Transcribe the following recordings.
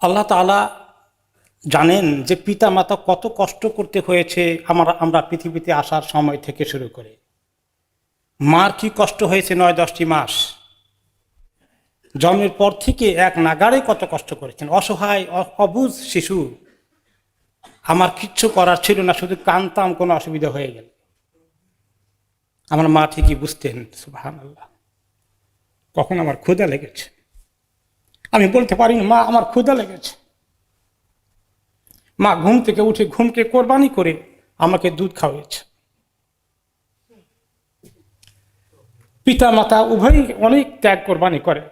আল্লাহ তাআলা জানেন যে পিতা মাতা কত কষ্ট করতে হয়েছে আমরা আমরা পৃথিবীতে আসার সময় থেকে শুরু করে। মার কি কষ্ট হয়েছে নয়, দশটি মাস? জন্মের পর থেকে এক নাগাড়ে কত কষ্ট করেছেন। অসহায়, অ- অবুঝ শিশু। আমার কিচ্ছু করার ছিল না, শুধু কানতাম কোনো অসুবিধা হয়ে গেল। আমার মা ঠিকই বুঝতেন সুবাহান আল্লাহ কখন আমার ক্ষুদা লেগেছে? আমি বলতে পারিনি, মা, আমার ক্ষুদা লেগেছে। মা ঘুম থেকে উঠে ঘুমকে কোরবানি করে আমাকে দুধ খাওয়িয়েছে পিতা মাতা উভয়ই অনেক ত্যাগ কোরবানি করে।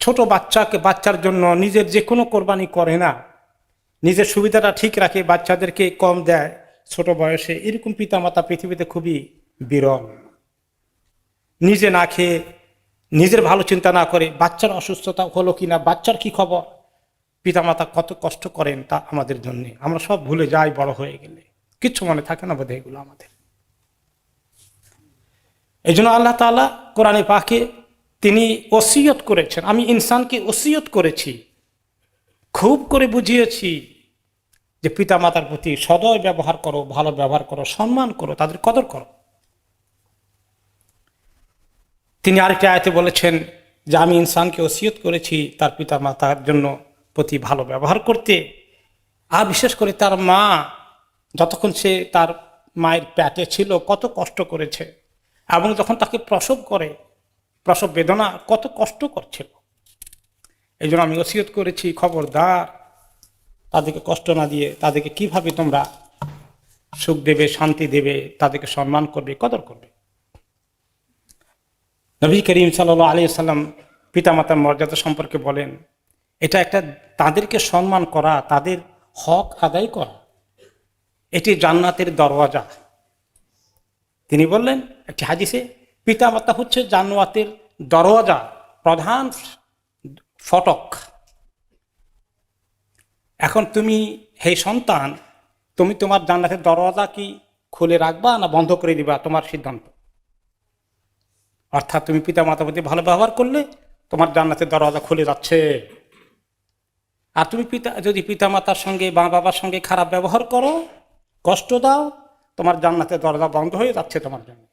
ছোট বাচ্চাকে বাচ্চার জন্য নিজের যে কোনো কোরবানি করে না। নিজের সুবিধাটা ঠিক রাখে, বাচ্চাদেরকে কম দেয়। ছোট বয়সে এরকম পিতা মাতা পৃথিবীতে খুবই বিরল। নিজে না খেয়ে নিজের ভালো চিন্তা না করে বাচ্চার অসুস্থতা হলো কিনা, বাচ্চার কি খবর? পিতামাতা কত কষ্ট করেন তা আমাদের জন্য। আমরা সব ভুলে যাই বড় হয়ে গেলে। কিচ্ছু মনে থাকে না বোধহয় এগুলো আমাদের। এই জন্য আল্লাহ তাআলা কোরআনে পাকে তিনি ওসিয়ত করেছেন। আমি ইনসানকে ওসিয়ত করেছি, খুব করে বুঝিয়েছি যে পিতামাতার প্রতি সদয় ব্যবহার করো, ভালো ব্যবহার করো, সম্মান করো, তাদের কদর করো। তিনি আরেকটি আয়তে বলেছেন যে, আমি ইনসানকে ওসিয়ত করেছি, তার পিতা মাতার জন্য প্রতি ভালো ব্যবহার করতে। আর বিশেষ করে তার মা, যতক্ষণ সে তার মায়ের প্যাটে ছিল, কত কষ্ট করেছে। এবং যখন তাকে প্রসব করে, প্রসব বেদনা কত কষ্ট করছিল। এই জন্য আমি ওসিয়ত করেছি, খবরদার। তাদেরকে কষ্ট না দিয়ে তাদেরকে কীভাবে তোমরা সুখ দেবে, শান্তি দেবে, তাদেরকে সম্মান করবে, কদর করবে? নবী করিম সাল্লাহ আলী সাল্লাম পিতামাতার মর্যাদা সম্পর্কে বলেন, এটা একটা তাদেরকে সম্মান করা, তাদের হক আদায় করা। এটি জান্নাতের দরওয়াজা। তিনি বললেন, একটি হাদিসে পিতামাতা হচ্ছে জান্নাতের দরওয়াজা, প্রধান ফটক। এখন তুমি, হে সন্তান, তুমি তোমার জান্নাতের দরওয়াজা কি খুলে রাখবা না বন্ধ করে দিবা তোমার সিদ্ধান্ত? অর্থাৎ তুমি পিতা মাতার প্রতি ভালো ব্যবহার করলে তোমার জান্নাতের দরওয়াজা খুলে যাচ্ছে। আর তুমি পিতা, যদি পিতা মাতার সঙ্গে মা বাবার সঙ্গে খারাপ ব্যবহার করো, কষ্ট দাও, তোমার জান্নাতের দরজা বন্ধ হয়ে যাচ্ছে তোমার জন্য।